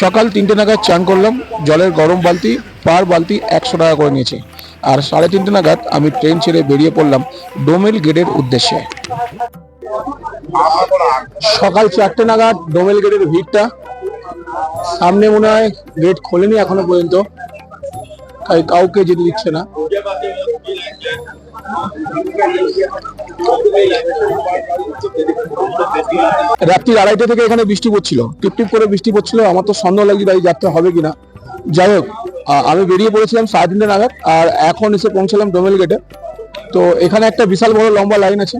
সকাল তিনটে নাগাদ চান করলাম। জলের গরম বালতি, পার বালতি একশো টাকা করে নিয়েছে। আর সাড়ে তিনটে নাগাদ আমি ট্রেন ছেড়ে বেরিয়ে পড়লাম ডোমেল গেটের উদ্দেশ্যে। সকাল চারটে নাগাদ ডোমেল গেটের ভিড়টা। সামনে মনে হয় গেট খোলেনি এখনও পর্যন্ত। তাই কাউকে যেতে দিচ্ছে না। রাত্রি আড়াইটা থেকে এখানে বৃষ্টি পড়ছিল। টিপ টিপ করে বৃষ্টি পড়ছিল। আমার তো সন্দেহ লাগছে তাই যাত্রা হবে কিনা। যাই হোক আমি বেরিয়ে পড়েছিলাম সাড়ে তিনটে নাগাদ, আর এখন এসে পৌঁছালাম ডোমেল গেটে। তো এখানে একটা বিশাল বড় লম্বা লাইন আছে।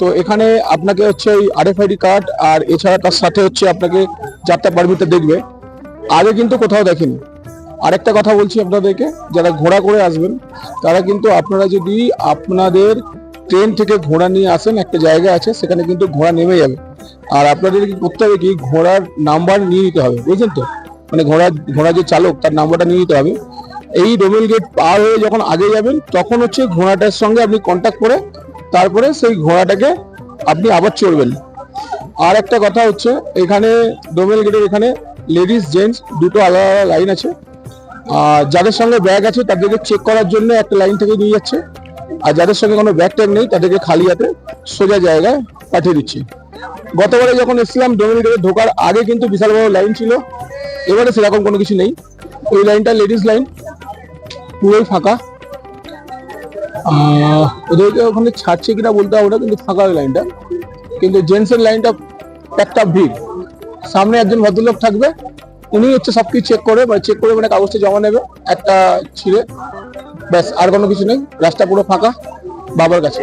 তো এখানে আপনাকে হচ্ছে ওই আরএফআইডি কার্ড, আর এছাড়া তার সাথে হচ্ছে আপনাকে যাত্রা পারমিটটা দেখবে। আগে কিন্তু কোথাও দেখেনি। আরেকটা কথা বলছি আপনাদেরকে, যারা ঘোড়া করে আসবেন, তারা কিন্তু আপনারা যদি আপনাদের ট্রেন থেকে ঘোড়া নিয়ে আসেন, একটা জায়গা আছে, সেখানে কিন্তু ঘোড়া নেমে যাবে। আর আপনাদের কি করতে হবে কি, ঘোড়ার নাম্বার নিয়ে নিতে হবে, বুঝছেন তো? মানে ঘোড়া ঘোড়া যে চালক, তার নাম্বারটা নিয়ে নিতে হবে। এই ডোমেল গেট পার হয়ে যখন আগে যাবেন, তখন হচ্ছে ঘোড়াটার সঙ্গে আপনি কন্ট্যাক্ট করে, তারপরে সেই ঘোড়াটাকে আপনি আবার চড়বেন। আর একটা কথা হচ্ছে, এখানে ডোমেল গেটের এখানে লেডিস জেন্টস দুটো আলাদা আলাদা লাইন আছে। আর যাদের সঙ্গে ব্যাগ আছে তাদেরকে চেক করার জন্য একটা লাইন থেকে নিয়ে যাচ্ছে। আর যাদের সঙ্গে কোনো ব্যাগ ট্যাগ নেই তাদেরকে খালি হাতে সোজা জায়গায় পাঠিয়ে দিচ্ছে। গতবারে যখন এসছিলাম গেটে ঢোকার আগে কিন্তু বিশাল বড় লাইন ছিল। এবারে সেরকম কোনো কিছু নেই। ওই লাইনটা লেডিস লাইন পুরোই ফাঁকা। ওদেরকে ওখানে ছাড়ছে কিনা বলতে হবে না, কিন্তু ফাঁকা ওই লাইনটা কিন্তু জেন্টসের লাইনটা একটা ভিড়। সামনে একজন ভদ্রলোক থাকবে উনি হচ্ছে সবকিছু চেক করে মানে চেক করে মানে কাগজটা জমা নেবে একটা ছিঁড়ে ব্যাস আর কোনো কিছু নেই রাস্তা পুরো ফাঁকা বাবার কাছে।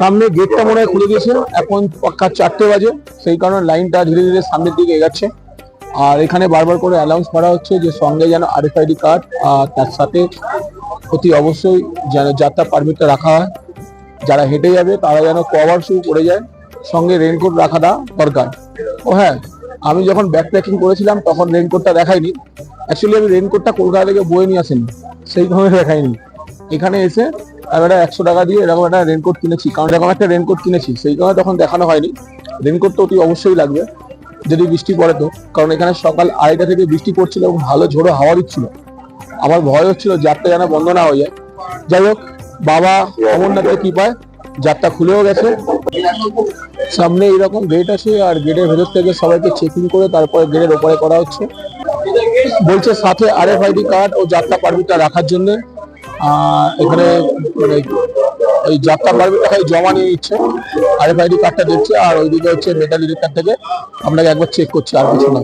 সামনে গেটটা মনে হয় খুলে গেছে এখন পাক্কা চারটে বাজে সেই কারণে লাইনটা ধীরে ধীরে সামনের দিকে এগাচ্ছে। আর এখানে বারবার করে অ্যালাউন্স করা হচ্ছে যে সঙ্গে যেন আরএফআইডি কার্ড আর তার সাথে অতি অবশ্যই যেন যাত্রা পারমিটটা রাখা হয়। যারা হেঁটে যাবে, তারা যেন কভার শু পরে যায়, সঙ্গে রেনকোট রাখাটা দরকার। ও হ্যাঁ আমি যখন ব্যাক প্যাকিং করেছিলাম, তখন রেনকোটটা দেখাইনি। অ্যাকচুয়ালি আমি রেনকোটটা কলকাতা থেকে বয়ে নিয়ে আসেনি সেইভাবে দেখাইনি। এখানে এসে আমি একটা একশো টাকা দিয়ে এরকম একটা রেনকোট কিনেছি, কারণ এরকম একটা রেনকোট কিনেছি, সেই কারণে তখন দেখানো হয়নি। রেনকোট তো অতি অবশ্যই লাগবে, যদি বৃষ্টি পড়ে তো। কারণ এখানে সকাল আড়াইটা থেকে বৃষ্টি পড়ছিল এবং ভালো ঝোড়ো হাওয়া দিচ্ছিল। আমার ভয় হচ্ছিল যাত্রা যেন বন্ধ না হয়ে যায়। যাই হোক বাবা অমরনাথের কৃপায় যাত্রা খুলেও গেছে। সামনে এরকম গেট আছে আর গেটের ভেতর থেকে সবাইকে চেকিং করে তারপরে গেটের ওপরে করা হচ্ছে। বলছে সাথে আর আরএফআইডি কার্ড ও যাত্রা পারমিটটা রাখার জন্য। এখানে মানে এই যাত্রা পারমিটটা জমা নিয়ে নিচ্ছে। আরএফআইডি কার্ডটা দিচ্ছে আর ওইদিকে হচ্ছে মেটাল ডিটেক্টর থেকে। আপনাকে একবার চেক করছে, আর কিছু না।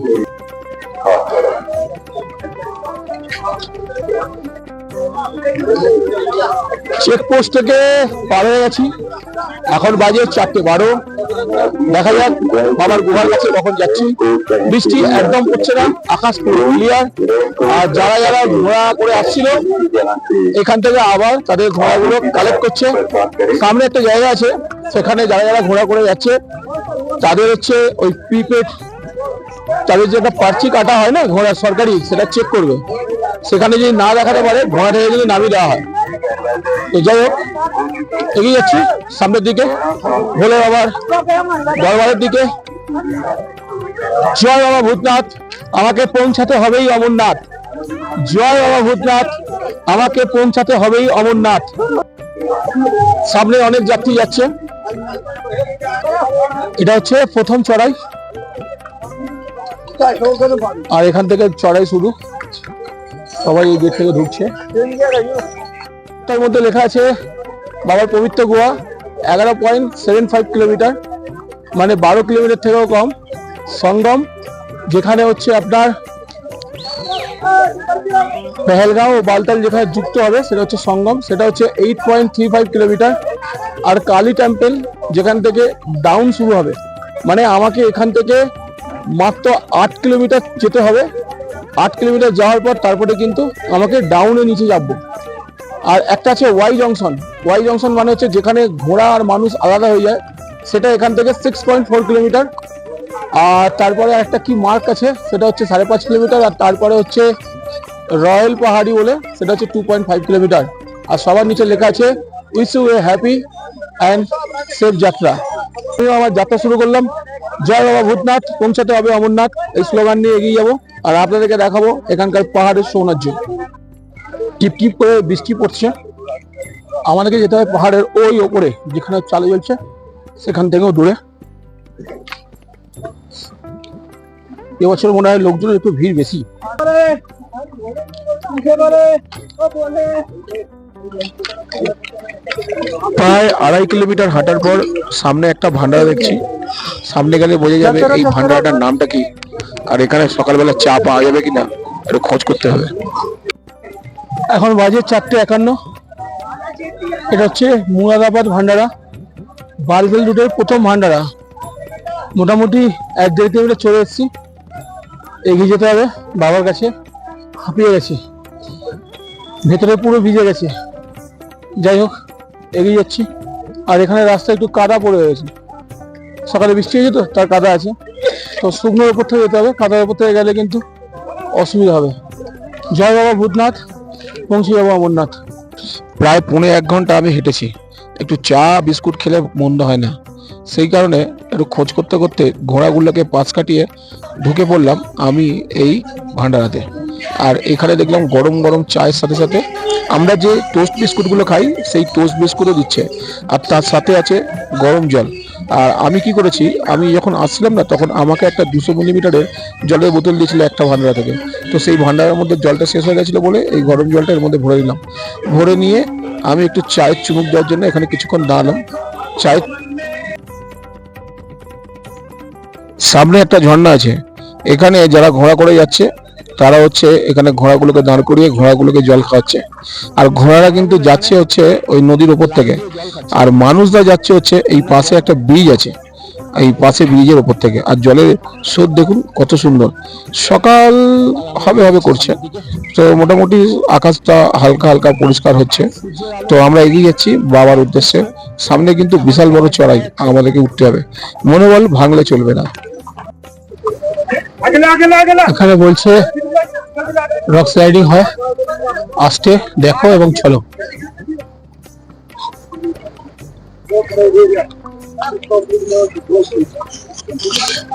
চেকপোস্ট থেকে পার হয়ে গেছি। এখন বাজে চারটে বারো। দেখা যাক, বাবার গুহার কাছে কখন যাচ্ছি। বৃষ্টি একদম পড়ছে না, আকাশ পুরো ক্লিয়ার আর যারা যারা ঘোড়া করে আসছিল, এখান থেকে আবার তাদের ঘোড়াগুলো কালেক্ট করছে। সামনে একটা জায়গা আছে, সেখানে যারা যারা ঘোড়া করে যাচ্ছে, তাদের হচ্ছে ওই প্রিপেড তাদের যে একটা পার্চি কাটা হয় না, ঘোড়া সরকারি, সেটা চেক করবে। সেখানে যদি না দেখাতে পারে, ঘোড়া থেকে যদি নামিয়ে দেওয়া হয়। তো যাই হোক, এগিয়ে যাচ্ছি সামনের দিকে। ভোলে বাবার দরবারের দিকে। জয় বাবা ভূতনাথ, আমাকে পৌঁছাতে হবেই অমরনাথ। জয় বাবা ভূতনাথ, আমাকে পৌঁছাতে হবেই অমরনাথ। সামনে অনেক যাত্রী যাচ্ছে। এটা হচ্ছে প্রথম চড়াই। আর এখান থেকে চড়াই শুরু। সবাই এই গেট থেকে ঢুকছে। তার মধ্যে লেখা আছে, বাবার পবিত্র গোয়া এগারো পয়েন্ট সেভেন ফাইভ কিলোমিটার মানে বারো কিলোমিটার থেকেও কম, সঙ্গম, যেখানে হচ্ছে আপনার পেহেলগাঁও ও বালতাল যেখানে যুক্ত হবে, সেটা হচ্ছে সঙ্গম, সেটা হচ্ছে eight point three five kilometre আর কালী টেম্পেল যেখান থেকে ডাউন শুরু হবে। মানে আমাকে এখান থেকে মাত্র আট কিলোমিটার যেতে হবে আট কিলোমিটার যাওয়ার পর তারপরে কিন্তু আমাকে ডাউনে নিচে যাব। আর একটা আছে ওয়াই জংশন ওয়াই জংশন মানে হচ্ছে যেখানে ঘোড়া আর মানুষ আলাদা হয়ে যায়, সেটা এখান থেকে সিক্স পয়েন্ট ফোর কিলোমিটার আর তারপরে একটা কি মার্ক আছে, সেটা হচ্ছে সাড়ে পাঁচ কিলোমিটার আর তারপরে হচ্ছে রয়্যাল পাহাড়ি বলে, সেটা হচ্ছে টু পয়েন্ট ফাইভ কিলোমিটার আর সবার নিচে লেখা আছে wish you a happy and safe yatra. আমিও আমার যাত্রা শুরু করলাম। জয় বাবা ভূতনাথ পৌঁছাতে হবে অমরনাথ এই স্লোগান নিয়ে এগিয়ে যাব আর আপনাদেরকে দেখাবো এখানকার পাহাড়ের সৌন্দর্য টিপ টিপ করে বৃষ্টি পড়ছে আমাদেরকে যেতে হবে পাহাড়ের ওই ওপরে যেখানে চালু চলছে সেখান থেকেও দূরে এবছর মনে হয় লোকজনের একটু ভিড় বেশি প্রায় আড়াই কিলোমিটার হাঁটার পর সামনে একটা ভান্ডারা দেখছি। সামনে গেলে বোঝা যাবে এই ভান্ডারাটার নামটা কি, আর এখানে সকালবেলা চা পাওয়া যাবে কিনা, একটু খোঁজ করতে হবে। এখন বাজে চারটে একান্ন। এটা হচ্ছে মুরাদাবাদ ভান্ডারা, বারবেল রুটের প্রথম ভান্ডারা। মোটামুটি এক দেড় কিলোমিটার চলে এসেছি। এগিয়ে যেতে হবে বাবার কাছে, হাঁপিয়ে গেছে। ভেতরে পুরো ভিজে গেছে। যাই হোক, এগিয়ে যাচ্ছি। আর এখানে রাস্তা একটু কাদা পড়ে রয়েছে। সকালে বৃষ্টি হয়েছে তো, তার কাদা আছে। তো শুকনোর উপর থেকে যেতে হবে। কাদার উপর থেকে গেলে কিন্তু অসুবিধা হবে। জয় বাবা ভূতনাথ পৌঁছে যাব অমরনাথ। প্রায় পৌনে এক ঘণ্টা আমি হেঁটেছি। একটু চা, বিস্কুট খেলে মন্দ হয় না। সেই কারণে একটু খোঁজ করতে করতে ঘোড়াগুলোকে পাশ কাটিয়ে ঢুকে পড়লাম আমি এই ভান্ডারাতে। আর এখানে দেখলাম গরম গরম চায়ের সাথে সাথে আমরা যে টোস্ট বিস্কুটগুলো খাই, সেই টোস্ট বিস্কুটও দিচ্ছে। আর তার সাথে আছে গরম জল। আর আমি কি করেছি, আমি যখন আসলাম না, তখন আমাকে একটা দুশো মিলিমিটারের জলের বোতল দিয়েছিল একটা ভান্ডারা থেকে। তো সেই ভান্ডারের মধ্যে জলটা শেষ হয়ে গেছিল বলে এই গরম জলটা এর মধ্যে ভরে দিলাম ভরে নিয়ে আমি একটু চায়ের চুমুক দেওয়ার জন্য এখানে কিছুক্ষণ দাঁড়ালাম। চায়ের সামনে একটা ঝর্ণা আছে। এখানে যারা ঘোড়া করে যাচ্ছে তারা হচ্ছে এখানে ঘোড়াগুলোকে দাঁড় করিয়ে ঘোড়াগুলোকে জল খাওয়াচ্ছে। আর ঘোড়ারা কিন্তু যাচ্ছে হচ্ছে ওই নদীর ওপর থেকে। আর মানুষরা যাচ্ছে হচ্ছে এই পাশে একটা ব্রিজ আছে, এই পাশে ব্রিজের ওপর থেকে। আর জলের স্রোত দেখুন কত সুন্দর। সকাল হবে হবে করছে। তো মোটামুটি আকাশটা হালকা হালকা পরিষ্কার হচ্ছে। তো আমরা এগিয়ে যাচ্ছি বাবার উদ্দেশ্যে। সামনে কিন্তু বিশাল বড় চড়াই আমাদেরকে উঠতে হবে। মনোবল ভাঙলে চলবে না। এখানে বলছে, রক স্লাইডিং হয়। আসতে দেখো এবং চলো।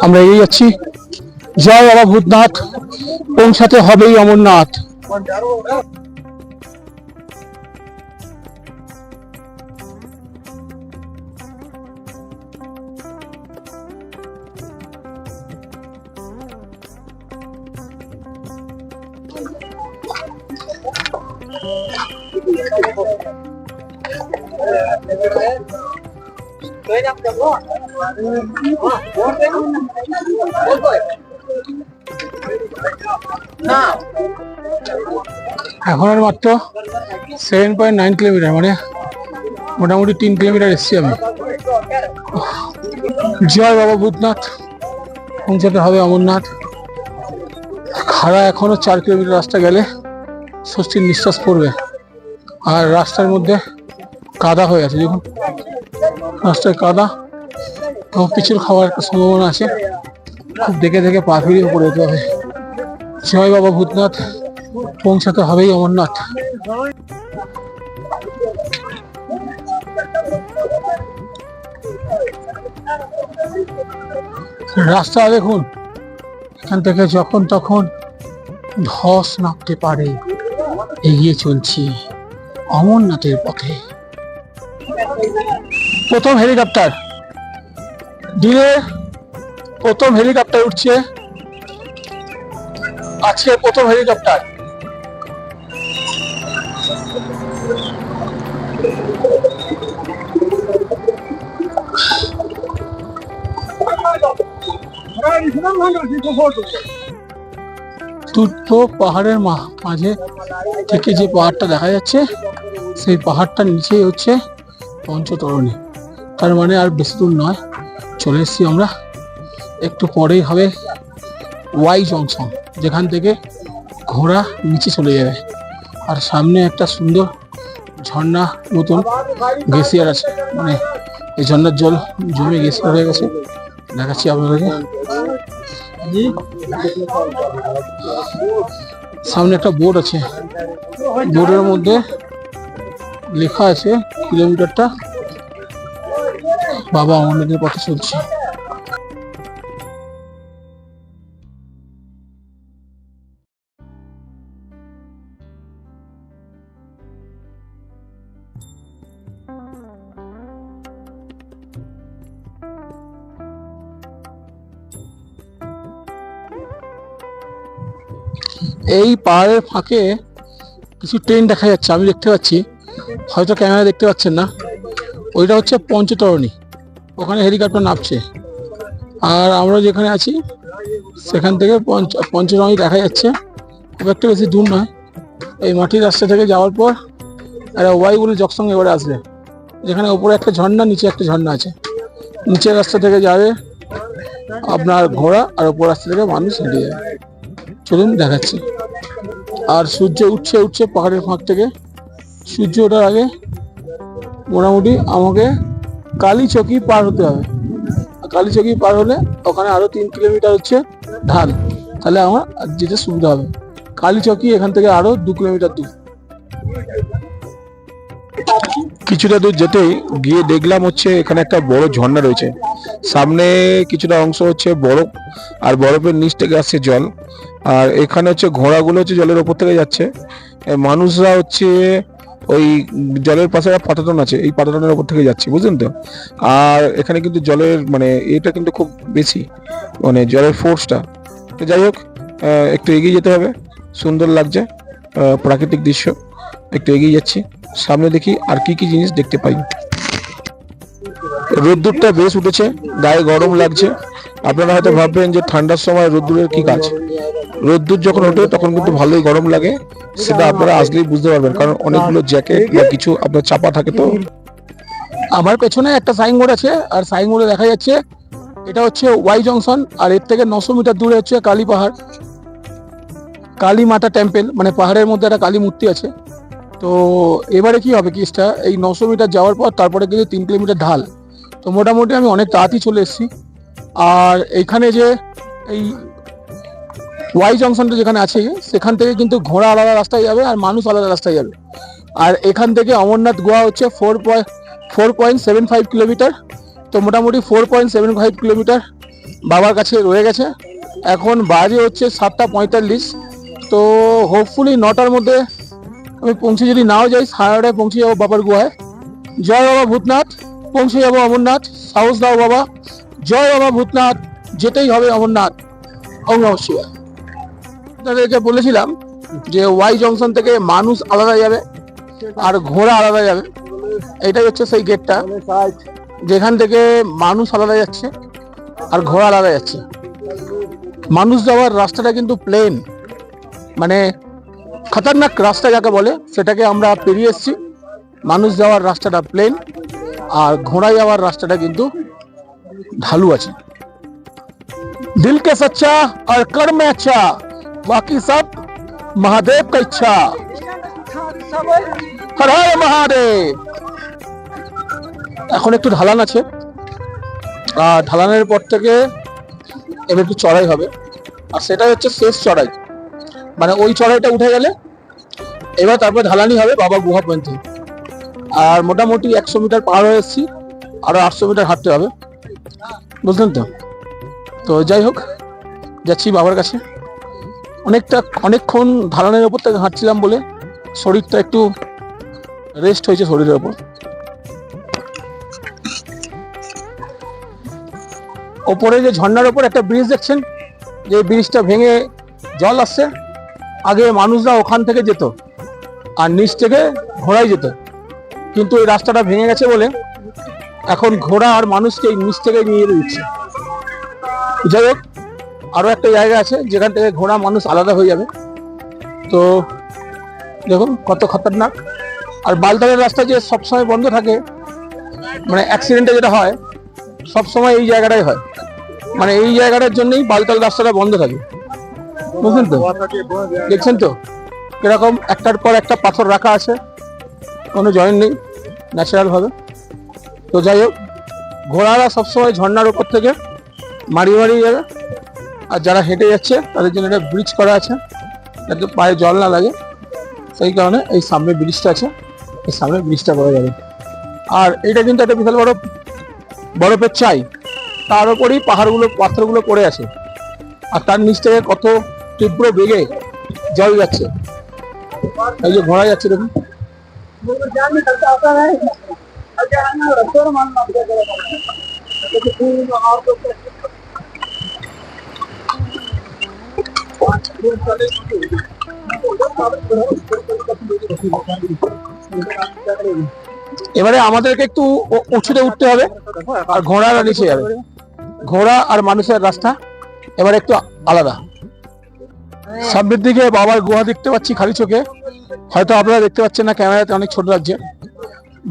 আমরা এগিয়ে যাচ্ছি। জয় বাবা ভূতনাথ। পৌঁছাতে হবেই অমরনাথ। এখন আর মাত্র সেভেন পয়েন্ট নাইন কিলোমিটার মানে মোটামুটি তিন কিলোমিটার এসছি আমি। জয় বাবা ভূতনাথ, পৌঁছাতে হবে অমরনাথ। খাড়া এখনও চার কিলোমিটার রাস্তা গেলে স্বস্তির নিঃশ্বাস পড়বে। আর রাস্তার মধ্যে কাদা হয়ে আছে, দেখুন। রাস্তায় কাদা তো পিছুর খাওয়ার একটা সম্ভাবনা আছে। খুব দেখে দেখে পা পড়ে যেতে হবে। জয় বাবা ভূতনাথ, পৌঁছাতে হবেই অমরনাথ। রাস্তা দেখুন। এখান থেকে যখন তখন ধস নামতে পারে। এগিয়ে চলছি। অমরনাথের পথে প্রথম হেলিকপ্টার দিনে প্রথম হেলিকপ্টার উঠছে আজকে প্রথম হেলিকপ্টার দুটো পাহাড়ের মাঝে থেকে যে পাহাড়টা দেখা যাচ্ছে, সেই পাহাড়টার নিচেই হচ্ছে পঞ্চতরণী। তার মানে আর বেশি দূর নয়। চলে এসেছি আমরা। একটু পরেই হবে ওয়াই জংশন যেখান থেকে ঘোড়া নিচে চলে যাবে। আর সামনে একটা সুন্দর ঝর্ণা মতন গ্লেসিয়ার আছে। মানে এই ঝর্ণার জল জমে গ্লেসিয়ার হয়ে গেছে। দেখাচ্ছি আপনাদেরকে। সামনে একটা বোর্ড আছে। বোর্ডের মধ্যে লেখা আছে কিলোমিটারটা বাবা আমাদের পথে চলছি। এই পাহাড়ের ফাঁকে কিছু ট্রেন দেখা যাচ্ছে, আমি দেখতে পাচ্ছি। হয়তো ক্যামেরা দেখতে পাচ্ছেন না। ওইটা হচ্ছে পঞ্চতরণী। ওখানে হেলিকপ্টার নামছে। আর আমরা যেখানে আছি, সেখান থেকে পঞ্চ, পঞ্চতরণী দেখা যাচ্ছে। খুব একটা বেশি দূর নয়। এই মাটির রাস্তা থেকে যাওয়ার পর একটা ওয়াই বলে জকসং এবারে আসবে। যেখানে ওপরে একটা ঝর্ণা, নিচে একটা ঝর্ণা আছে। নিচের রাস্তা থেকে যাবে আপনার ঘোড়া, আর ওপর রাস্তা থেকে মানুষ হেঁটে যাবে। চলুন দেখাচ্ছি। আর সূর্য উঠছে উঠছে পাহাড়ের ফাঁক থেকে। সূর্য ওঠার আগে মোটামুটি আমাকে কালীচকি পার হতে হবে। কালী কালীচকি পার হলে ওখানে আরও তিন কিলোমিটার হচ্ছে ঢাল। তাহলে আমার যেতে সুবিধা হবে। কালীচকি এখান থেকে আরও দু কিলোমিটার দূর। কিছুটা দূর যেতেই গিয়ে দেখলাম হচ্ছে এখানে একটা বড় ঝর্ণা রয়েছে। সামনে কিছুটা অংশ হচ্ছে বরফ আর বরফের নিচ থেকে আসছে জল। আর এখানে হচ্ছে ঘোড়াগুলো হচ্ছে জলের ওপর থেকে যাচ্ছে। মানুষরা হচ্ছে ওই জলের পাশে একটা পাটাতন আছে, এই পাটাতনের ওপর থেকে যাচ্ছে, বুঝলেন তো? আর এখানে কিন্তু জলের মানে এটা কিন্তু খুব বেশি মানে জলের ফোর্সটা। তো যাই হোক একটু এগিয়ে যেতে হবে। সুন্দর লাগছে প্রাকৃতিক দৃশ্য। একটু এগিয়ে যাচ্ছি। সামনে দেখি আর কি কি জিনিস দেখতে পাই। রোদ্দুরটা বেশ উঠেছে, গায়ে গরম লাগছে। আপনারা হয়তো ভাববেন যে ঠান্ডার সময় রোদ্দুরের কি কাজ? রোদ্দুর যখন ওঠে তখন কিন্তু ভালোই গরম লাগে, সেটা আপনারা আসলেই বুঝতে পারবেন, কারণ অনেকগুলো জ্যাকেট বা কিছু আপনার চাপা থাকে তো। আমার পেছনে একটা সাইনবোর্ড আছে, আর সাইনবোর্ডে দেখা যাচ্ছে, এটা হচ্ছে ওয়াই জংশন, আর এর থেকে নশো মিটার দূরে হচ্ছে কালী পাহাড়। কালী মাতা টেম্পেল মানে পাহাড়ের মধ্যে একটা কালী মূর্তি আছে। তো এবারে কি হবে কেসটা? এই নশো মিটার যাওয়ার পর তারপরে কিন্তু তিন কিলোমিটার ঢাল। তো মোটামুটি আমি অনেক তাড়াতাড়ি চলে এসেছি। আর এইখানে যে এই ওয়াই জংশনটা যেখানে আছে, সেখান থেকে কিন্তু ঘোড়া আলাদা রাস্তায় যাবে আর মানুষ আলাদা রাস্তায় যাবে। আর এখান থেকে অমরনাথ গোয়া হচ্ছে four point four point seven five kilometre. তো মোটামুটি four point seven five kilometre বাবার কাছে রয়ে গেছে। এখন বাজে হচ্ছে সাতটা পঁয়তাল্লিশ। তো হোপফুলি নটার মধ্যে আমি পৌঁছে যদি নাও যাই সাড়ে নটায় পৌঁছে যাব বাবার গুহায়। জয় বাবা ভূতনাথ, পৌঁছে যাব অমরনাথ। সাহস দাও বাবা। জয় বাবা ভূতনাথ, যেতেই হবে অমরনাথ। আপনাদেরকে বলেছিলাম যে ওয়াই জংশন থেকে মানুষ আলাদা যাবে আর ঘোড়া আলাদা যাবে। এটাই হচ্ছে সেই গেটটা যেখান থেকে মানুষ আলাদা যাচ্ছে আর ঘোড়া আলাদা যাচ্ছে। মানুষ যাওয়ার রাস্তাটা কিন্তু প্লেন মানে খতরনাক রাস্তা যাকে বলে, সেটাকে আমরা পেরিয়ে এসেছি। মানুষ যাওয়ার রাস্তাটা প্লেন আর ঘোড়া যাওয়ার রাস্তাটা কিন্তু ঢালু আছে। দিলকে সচ্চা আর কর্মে আচ্ছা বাকি সব মহাদেব কা ইচ্ছা। মহাদেব। এখন একটু ঢালান আছে। আর ঢালানের পর থেকে এবার একটু চড়াই হবে। আর সেটাই হচ্ছে শেষ চড়াই। মানে ওই চড়াইটা উঠে গেলে এবার তারপর ঢালানি হবে বাবা গুহা পর্যন্ত আর মোটামুটি একশো মিটার পার হয়ে এসেছি, আরও আটশো মিটার হাঁটতে হবে। বুঝলেন তো? তো যাই হোক, যাচ্ছি বাবার কাছে। অনেকটা, অনেকক্ষণ ঢালানের ওপর থেকে হাঁটছিলাম বলে শরীরটা একটু রেস্ট হয়েছে শরীরের ওপর। ওপরে যে ঝর্ণার ওপর একটা ব্রিজ দেখছেন, যে ব্রিজটা ভেঙে জল আসছে আগে মানুষরা ওখান থেকে যেত আর নিচ থেকে ঘোড়াই যেত। কিন্তু এই রাস্তাটা ভেঙে গেছে বলে এখন ঘোড়া আর মানুষকে নিচ থেকে নিয়ে দিচ্ছে। যাই হোক, আরও একটা জায়গা আছে, যেখান থেকে ঘোড়া, মানুষ আলাদা হয়ে যাবে। তো দেখুন কত খতরনাক। আর বালতালের রাস্তা যে সবসময় বন্ধ থাকে মানে অ্যাক্সিডেন্টে যেটা হয়, সবসময় এই জায়গাটাই হয়। মানে এই জায়গাটার জন্যই বালতাল রাস্তাটা বন্ধ থাকে। বুঝলেন তো? দেখছেন তো? এরকম একটার পর একটা পাথর রাখা আছে। কোনো জয়েন নেই ন্যাচারাল ভাবে তো যাই হোক ঘোড়ারা সবসময় ঝর্নার উপর থেকে মারিয়ে মারিয়ে যাবে। আর যারা হেঁটে যাচ্ছে তাদের জন্য একটা ব্রিজ করা আছে। যাতে পায়ে জল না লাগে। সেই কারণে এই সামনে ব্রিজটা আছে। এই সামনে ব্রিজটা করা যাবে। আর এটা কিন্তু একটা বিশাল বড় বরফের চাই। তার উপরেই পাহাড়গুলো পাথরগুলো পড়ে আছে। আর তার নিচ থেকে কত তীব্র বেগে জল যাচ্ছে। এই যে ঘোড়া যাচ্ছে দেখুন। এবারে আমাদেরকে একটু উঁচুতে উঠতে হবে আর ঘোড়ারা নিচে যাবে। ঘোড়া আর মানুষের রাস্তা এবারে একটু আলাদা। সামনের দিকে বাবার গুহা দেখতে পাচ্ছি খালি চোখে। হয়তো আপনারা দেখতে পাচ্ছেন না, ক্যামেরাতে অনেক ছোট লাগছে।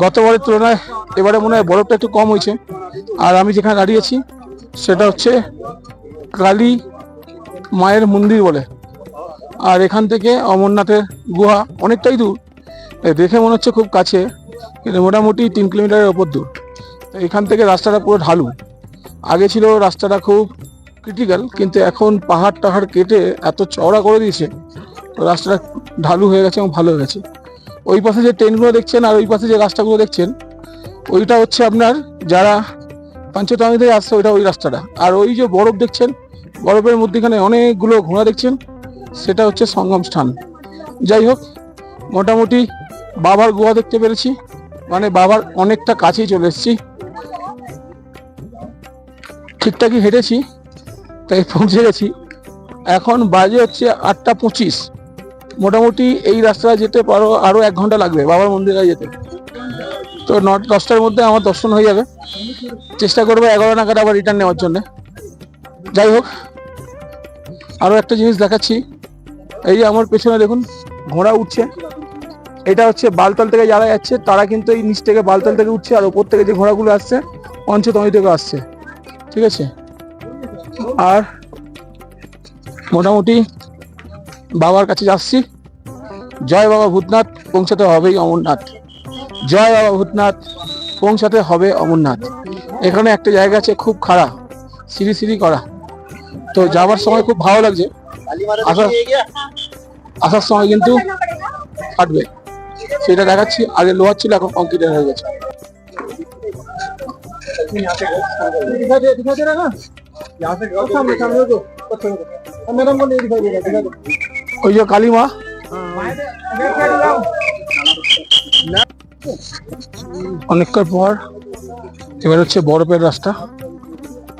গতবারের তুলনায় এবারে মনে হয় বরফটা একটু কম হয়েছে। আর আমি যেখানে দাঁড়িয়েছি সেটা হচ্ছে কালী মায়ের মন্দির বলে। আর এখান থেকে অমরনাথের গুহা অনেকটাই দূর। দেখে মনে হচ্ছে খুব কাছে, কিন্তু মোটামুটি তিন কিলোমিটারের ওপর দূর। এখান থেকে রাস্তাটা পুরো ঢালু। আগে ছিল রাস্তাটা খুব ক্রিটিক্যাল কিন্তু এখন পাহাড় টাহাড় কেটে এত চওড়া করে দিয়েছে, রাস্তাটা ঢালু হয়ে গেছে এবং ভালো হয়ে গেছে। ওই পাশে যে ট্রেনগুলো দেখছেন আর ওই পাশে যে রাস্তাগুলো দেখছেন, ওইটা হচ্ছে আপনার যারা পঞ্চতামি থেকে আসছে, ওইটা ওই রাস্তাটা। আর ওই যে বরফ দেখছেন, বরফের মধ্যেখানে অনেকগুলো ঘোড়া দেখছেন, সেটা হচ্ছে সঙ্গম স্থান। যাই হোক, মোটামুটি বাবার গুহা দেখতে পেরেছি মানে বাবার অনেকটা কাছেই চলে এসেছি। ঠিকঠাকই হেঁটেছি তাই পৌঁছে গেছি। এখন বাজে হচ্ছে আটটা পঁচিশ। মোটামুটি এই রাস্তায় যেতে পারো, আরও এক ঘণ্টা লাগবে বাবার মন্দিরে যেতে। তো নট দশটার মধ্যে আমার দর্শন হয়ে যাবে। চেষ্টা করব এগারো নাগাদ আবার রিটার্ন নেওয়ার জন্য। যাই হোক, আরও একটা জিনিস দেখাচ্ছি। এই যে আমার পেছনে দেখুন, ঘোড়া উঠছে। এটা হচ্ছে বালতাল থেকে যারা যাচ্ছে, তারা কিন্তু এই নিচ থেকে বালতাল থেকে উঠছে, আর ওপর থেকে যে ঘোড়াগুলো আসছে, পঞ্চতমি থেকে আসছে। ঠিক আছে? আর মোটামুটি বাবার কাছে যাচ্ছি। জয় বাবা ভূতনাথ, পৌঁছাতে হবেই অমরনাথ। জয় বাবা ভূতনাথ, পৌঁছাতে হবে অমরনাথ। এখানে একটা জায়গা আছে খুব খাড়া, সিঁড়ি সিঁড়ি করা। তো যাওয়ার সময় খুব ভালো লাগছে। আসার আসার সময় কিন্তু ফাটবে। সেটা দেখাচ্ছি, আগে লোহার ছিল, এখন কংক্রিটের হয়ে গেছে। ওই যে কালীমা অনেকক্ষণ পর, এবার হচ্ছে বরফের রাস্তা।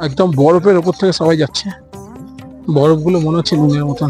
একদম বরফের ওপর থেকে সবাই যাচ্ছে। বরফগুলো মনে হচ্ছে নুনের মতন।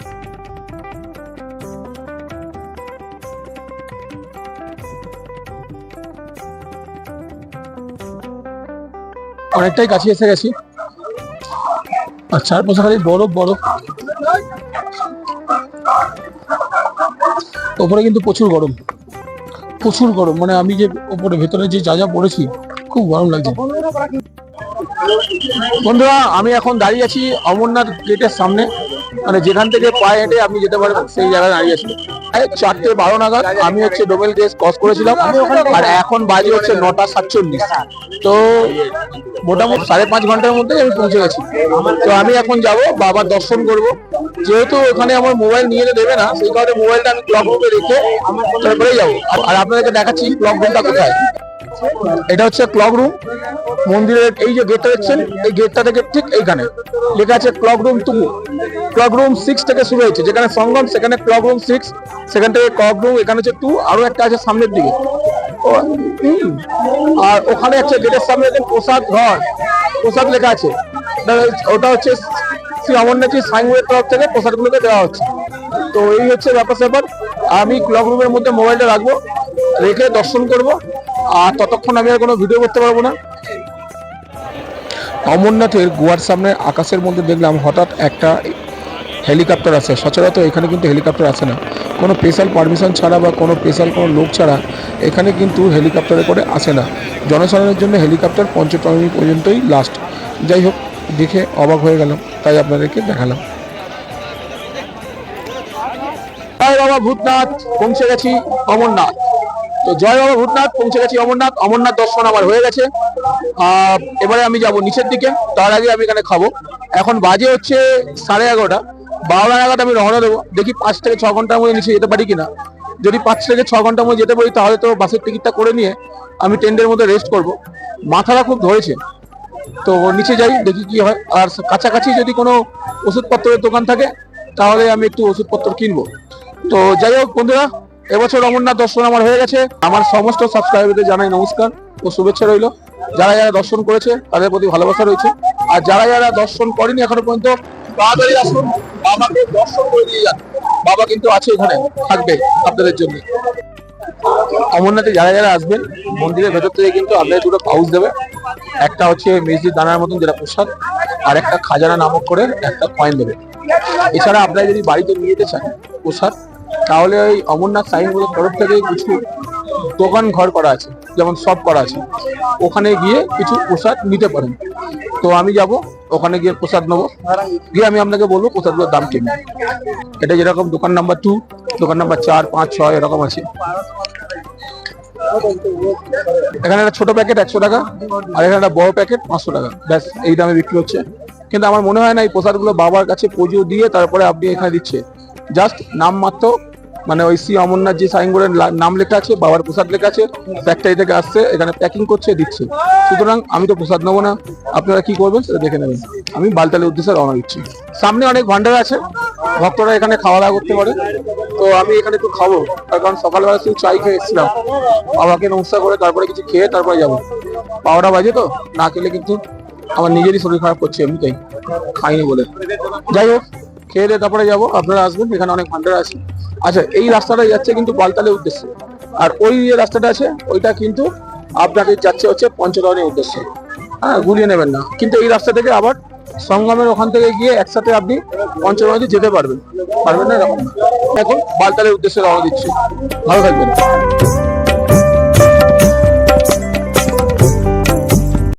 অনেকটাই কাছে এসে গেছি। আর চারপাশে খালি বরফ বরফ। ওপরে কিন্তু প্রচুর গরম। প্রচুর গরম। মানে আমি যে ওপরে, ভেতরে যে যা যা পড়েছি, খুব গরম লাগছে। বন্ধুরা, আমি এখন দাঁড়িয়ে আছি অমরনাথ গেটের সামনে। মানে যেখান থেকে পায়ে হেঁটে আপনি যেতে পারবেন সেই জায়গায় দাঁড়িয়ে আছি। চারটে বারো নাগাদ আমি হচ্ছে ডোবেল গেস ক্রস করেছিলাম। আর এখন বাজে হচ্ছে নটা সাতচল্লিশ। তো মোটামুটি সাড়ে পাঁচ ঘণ্টার মধ্যে আমি পৌঁছে গেছি। তো আমি এখন যাব, বাবার দর্শন করব। যেহেতু ওখানে আমার মোবাইল নিয়ে যেতে দেবে না, সেই কারণে মোবাইলটা আমি ক্লক রুমে রেখে তারপরে যাব। আর আপনাদেরকে দেখাচ্ছি ক্লক রুমটা কোথায়। এটা হচ্ছে ক্লক রুম মন্দিরের এই যে গেটটা দেখছেন, এই গেটটা থেকে ঠিক এইখানে। লেখা আছে clock room two clock room six থেকে শুরু হয়েছে। যেখানে সঙ্গম, সেখানে ক্লক রুম সিক্স সেখান থেকে ক্লক রুম এখানে হচ্ছে টু আরও একটা আছে সামনের দিকে। আর ওখানে একটা গেটের সামনে প্রসাদ ঘর। প্রসাদ লেখা আছে। ওটা- হচ্ছে শ্রী অমরনাথী সাইনবোর্ডের তরফ থেকে প্রসাদগুলোকে দেওয়া হচ্ছে। তো এই হচ্ছে ব্যাপার স্যাপার। আমি ক্লক রুমের মধ্যে মোবাইলটা রাখব, রেখে দর্শন করব, আর ততক্ষণ আমি আর কোনো ভিডিও করতে পারব না। অমরনাথের গোয়ার সামনে আকাশের মধ্যে দেখলাম হঠাৎ একটা হেলিকপ্টার আছে। সচরাচর এখানে কিন্তু হেলিকপ্টার আসে না। কোনো স্পেশাল পারমিশন ছাড়া বা কোনো স্পেশাল কোনো লোক ছাড়া এখানে কিন্তু হেলিকপ্টারে করে আসে না। জনসাধারণের জন্য হেলিকপ্টার পঞ্চটমি পর্যন্তই লাস্ট যাই হোক, দেখে অবাক হয়ে গেলাম, তাই আপনাদেরকে দেখালাম জয় বাবা ভূতনাথ, পৌঁছে গেছি অমরনাথ। তো জয় বাবা ভূতনাথ, পৌঁছে গেছি অমরনাথ। অমরনাথ দর্শন আমার হয়ে গেছে। এবারে আমি যাব নিচের দিকে। তার আগে আমি এখানে খাব। এখন বাজে হচ্ছে সাড়ে এগারোটা। বারোটা নাগাদ আমি রওনা দেবো। দেখি পাঁচ থেকে ছ ঘণ্টার মধ্যে নিচে যেতে পারি কিনা। যদি পাঁচ থেকে ছ ঘণ্টার মধ্যে যেতে পারি, তাহলে তো বাসের টিকিটটা করে নিয়ে আমি টেন্টের মধ্যে রেস্ট করব। মাথাটা খুব ধরেছে। তো নিচে যাই, দেখি কি হয়। আর কাছাকাছি যদি কোনো ওষুধপত্রের দোকান থাকে, তাহলে আমি একটু ওষুধপত্র কিনবো। তো যাই হোক বন্ধুরা, এবছর অমরনাথ দর্শন আমার হয়ে গেছে। আমার সমস্ত সাবস্ক্রাইবারদের জানাই নমস্কার ও শুভেচ্ছা রইল। যারা যারা দর্শন করেছে, তাদের প্রতি ভালোবাসা রয়েছে। আর যারা যারা দর্শন করেনি এখনও পর্যন্ত, তাড়াতাড়ি আসুন, বাবাকে দর্শন করে দিয়ে যান। বাবা কিন্তু আছে এখানে, থাকবে আপনাদের জন্য। অমরনাথে যারা যারা আসবেন, মন্দিরের ভেতর থেকে কিন্তু আপনাদের দুটো পাউচ দেবে। একটা হচ্ছে মেজদির দানার মতন যেটা প্রসাদ, আর একটা খাজানা নামক করে একটা কয়েন দেবে। এছাড়া আপনারা যদি বাড়িতে নিয়ে যেতে চান প্রসাদ তাহলে ওই অমরনাথ সাইনবোর্ডের তরফ থেকে কিছু দোকান ঘর করা আছে, যেমন সব করা আছে। ওখানে গিয়ে কিছু প্রসাদ নিতে পারেন। তো আমি যাব, ওখানে গিয়ে প্রসাদ নেব। গিয়ে আমি আপনাকে বলব প্রসাদগুলোর দাম কেমন এটা যেরকম দোকান নাম্বার টু দোকান নাম্বার চার, পাঁচ, ছয়, এরকম আছে। এখানে একটা ছোট প্যাকেট একশো টাকা, আর এখানে একটা বড় প্যাকেট পাঁচশো টাকা। ব্যাস, এই দামে বিক্রি হচ্ছে। কিন্তু আমার মনে হয় না এই প্রসাদগুলো বাবার কাছে পুজো দিয়ে তারপরে আপনি এখানে দিচ্ছে জাস্ট নাম মাত্র মানে ওই শ্রী অমরনাথ যে সাইনবোর্ডের নাম লেখা আছে, বাবার প্রসাদ লেখা আছে ফ্যাক্টরি থেকে আসছে, এখানে প্যাকিং করছে, দিচ্ছে। সুতরাং আমি তো প্রসাদ নেব না। আপনারা কি করবেন সেটা দেখে নেবেন। আমি বালতালের উদ্দেশ্যে রওনা দিচ্ছি। সামনে অনেক ভান্ডার আছে। ভক্তরা এখানে খাওয়া দাওয়া করতে পারে। তো আমি এখানে একটু খাব। কারণ সকালবেলা শুধু চাই খেয়ে এসেছিলাম। বাবাকে নমস্কার করে তারপরে কিছু খেয়ে তারপরে যাব। বারোটা বাজে তো? না খেলে কিন্তু আমার নিজেরই শরীর খারাপ করছে এমনিতেই। খাইনি বলে। যাই হোক। খেয়ে দিয়ে তারপরে যাব। আপনারা আসবেন, এখানে অনেক ভান্ডার আছে। আচ্ছা এই রাস্তাটা যাচ্ছে কিন্তু বালতালের উদ্দেশ্যে। আর ওই যে রাস্তাটা আছে, ওইটা কিন্তু আপনাকে যাচ্ছে হচ্ছে পঞ্চদনের উদ্দেশ্যে। হ্যাঁ গুলিয়ে নেবেন না। কিন্তু এই রাস্তা থেকে আবার সঙ্গমের ওখান থেকে গিয়ে একসাথে আপনি পঞ্চদনে যেতে পারবেন। পারবেন না এরকম। এখন বালতালের উদ্দেশ্যে রওনা দিচ্ছি। ভালো থাকবেন।